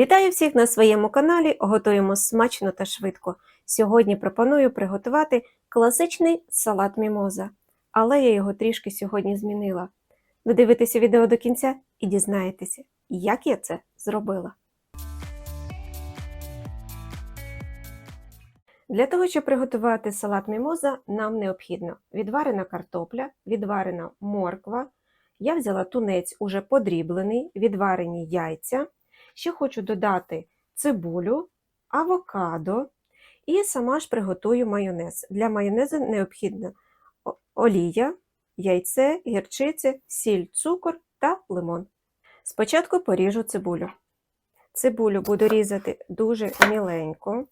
Вітаю всіх на своєму каналі. Готуємо смачно та швидко. Сьогодні пропоную приготувати класичний салат мімоза, але я його трішки сьогодні змінила. Ви дивитеся відео до кінця і дізнаєтеся, як я це зробила. Для того, щоб приготувати салат мімоза, нам необхідно відварена картопля, відварена морква. Я взяла тунець уже подріблений, відварені яйця. Ще хочу додати цибулю, авокадо і сама ж приготую майонез. Для майонезу необхідна олія, яйце, гірчиця, сіль, цукор та лимон. Спочатку поріжу цибулю. Цибулю буду різати дуже міленько.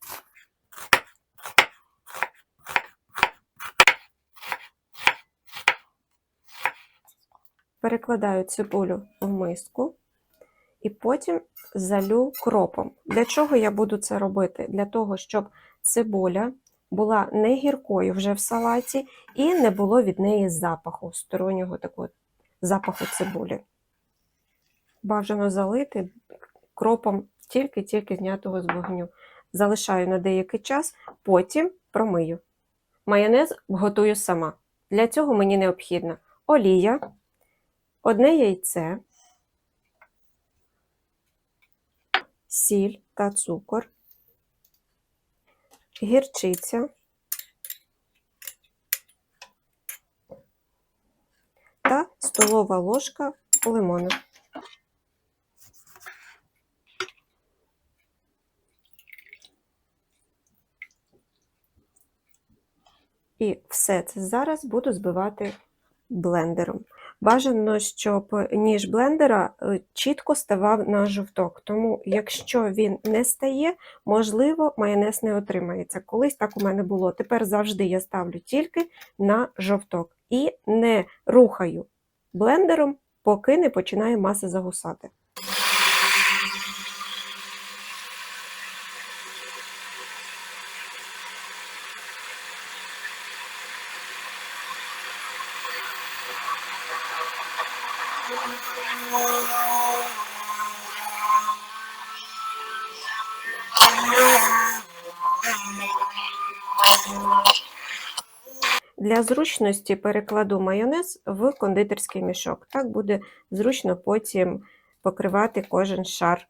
Перекладаю цибулю в миску і потім залю кропом. Для чого я буду це робити? Для того, щоб цибуля була не гіркою вже в салаті і не було від неї запаху, стороннього такого запаху цибулі. Бажано залити кропом тільки-тільки знятого з вогню. Залишаю на деякий час, потім промию. Майонез готую сама. Для цього мені необхідна олія, одне яйце, сіль та цукор, гірчиця та столова ложка лимону. І все це зараз буду збивати блендером. Бажано, щоб ніж блендера е, чітко ставав на жовток. Тому, якщо він не стає, можливо, майонез не отримається. Колись так у мене було. Тепер завжди я ставлю тільки на жовток і не рухаю блендером, поки не починає маса загусати. Для зручності перекладу майонез в кондитерський мішок. Так буде зручно потім покривати кожен шар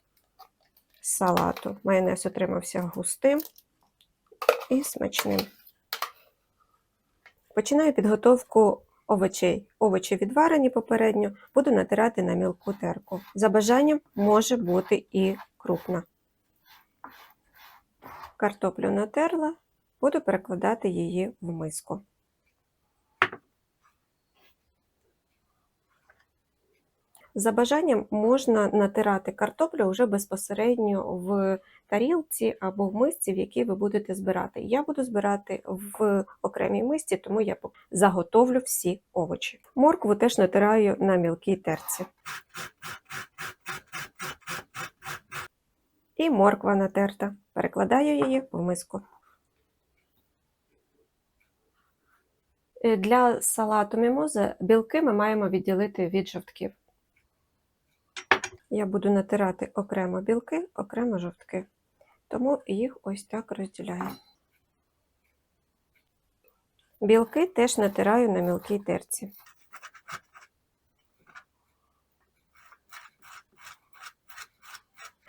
салату. Майонез отримався густим і смачним. Починаю підготовку овочей. Овочі відварені попередньо, буду натирати на мілку терку. За бажанням може бути і крупна. Картоплю натерла, буду перекладати її в миску. За бажанням можна натирати картоплю вже безпосередньо в тарілці або в мисці, в якій ви будете збирати. Я буду збирати в окремій мисці, тому я заготовлю всі овочі. Моркву теж натираю на мілкій терці. І морква натерта. Перекладаю її в миску. Е, Для салату мімоза білки ми маємо відділити від жовтків. Я буду натирати окремо білки, окремо жовтки. Тому їх ось так розділяю. Білки теж натираю на мілкій терці.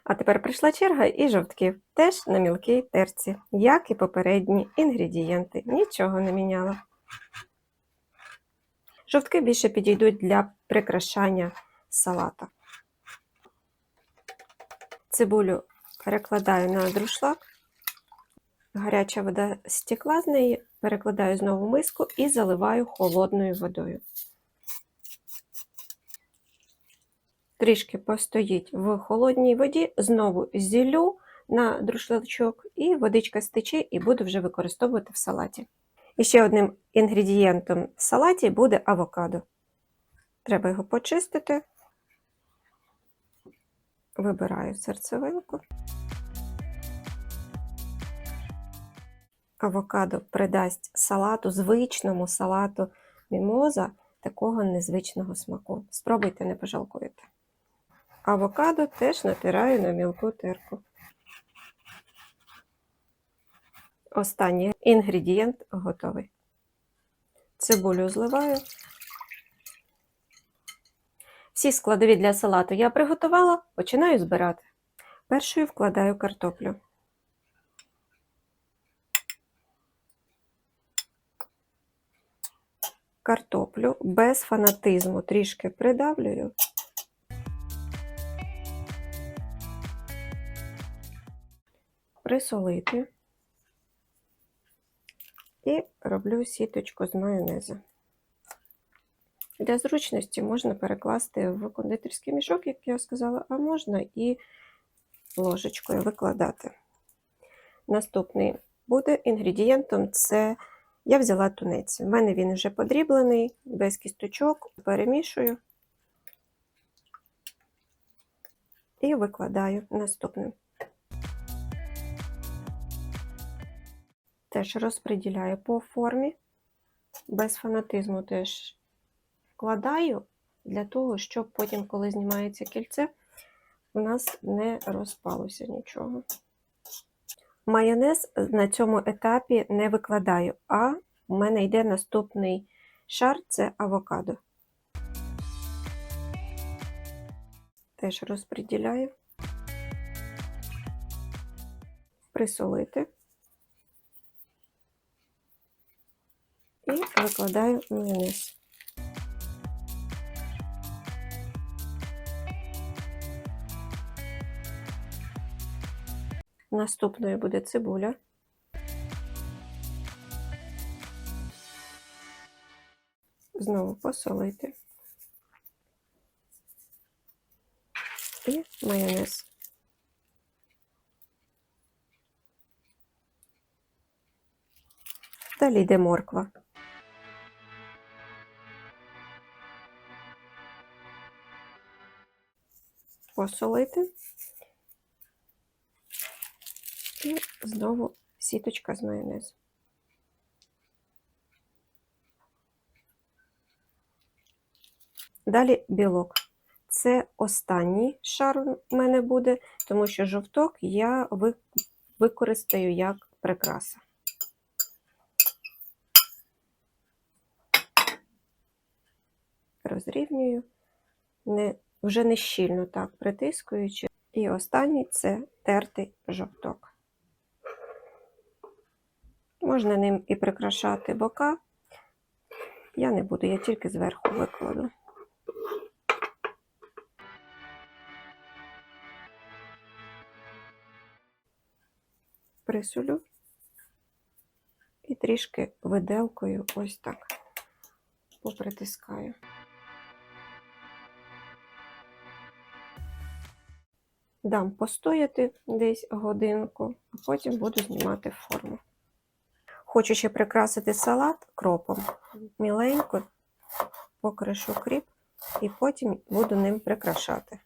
А тепер прийшла черга і жовтків теж на мілкій терці, як і попередні інгредієнти. Нічого не міняла. Жовтки більше підійдуть для прикрашання салата. Цибулю перекладаю на друшлак. Гаряча вода стекла з неї, перекладаю знову в миску і заливаю холодною водою. Трішки постоїть в холодній воді, знову зілю на друшлачок, і водичка стече, і буду вже використовувати в салаті. І ще одним інгредієнтом в салаті буде авокадо. Треба його почистити. Вибираю серцевинку. Авокадо придасть салату, звичному салату мімоза такого незвичного смаку. Спробуйте, не пожалкуєте. Авокадо теж натираю на мілку терку. Останній інгредієнт готовий. Цибулю зливаю. Всі складові для салату я приготувала, починаю збирати. Першою вкладаю картоплю. Картоплю без фанатизму трішки придавлюю. Присолити і роблю сіточку з майонезу. Для зручності можна перекласти в кондитерський мішок, як я сказала, а можна і ложечкою викладати. Наступний буде інгредієнтом це я взяла тунець. У мене він вже подріблений, без кісточок, перемішую і викладаю наступним. Теж розподіляю по формі, без фанатизму теж вкладаю для того, щоб потім, коли знімається кільце, у нас не розпалося нічого. Майонез на цьому етапі не викладаю, а у мене йде наступний шар це авокадо. Теж розподіляю, присолити і викладаю майонез. Наступною буде цибуля. Знову посолити. І майонез. Далі йде морква. Посолити. І знову сіточка з майонезу. Далі білок. Це останній шар у мене буде, тому що жовток я використаю як прикраса. Розрівнюю, не, вже не щільно так притискуючи. І останній це тертий жовток. Можна ним і прикрашати бока. Я не буду, я тільки зверху викладу. Присолю і трішки виделкою ось так попритискаю. Дам постояти десь годинку, а потім буду знімати форму. Хочу ще прикрасити салат кропом. Міленько покришу кріп і потім буду ним прикрашати.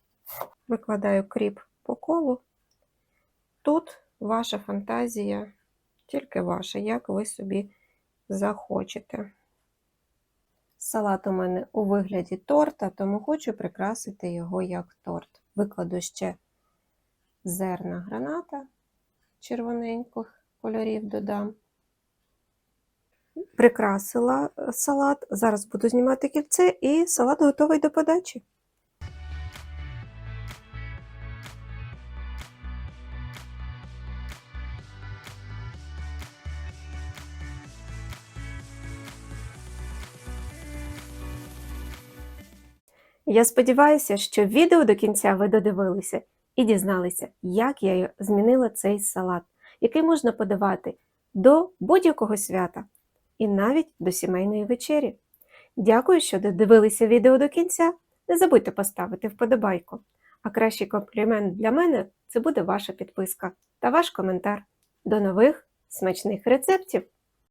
Викладаю кріп по колу. Тут ваша фантазія, тільки ваша, як ви собі захочете. Салат у мене у вигляді торта, тому хочу прикрасити його як торт. Викладу ще зерна граната червоненьких кольорів додам. Прикрасила салат. Зараз буду знімати кільце, і салат готовий до подачі. Я сподіваюся, що відео до кінця ви додивилися і дізналися, як я змінила цей салат, який можна подавати до будь-якого свята і навіть до сімейної вечері. Дякую, що додивилися відео до кінця. Не забудьте поставити вподобайку. А кращий комплімент для мене це буде ваша підписка та ваш коментар. До нових смачних рецептів!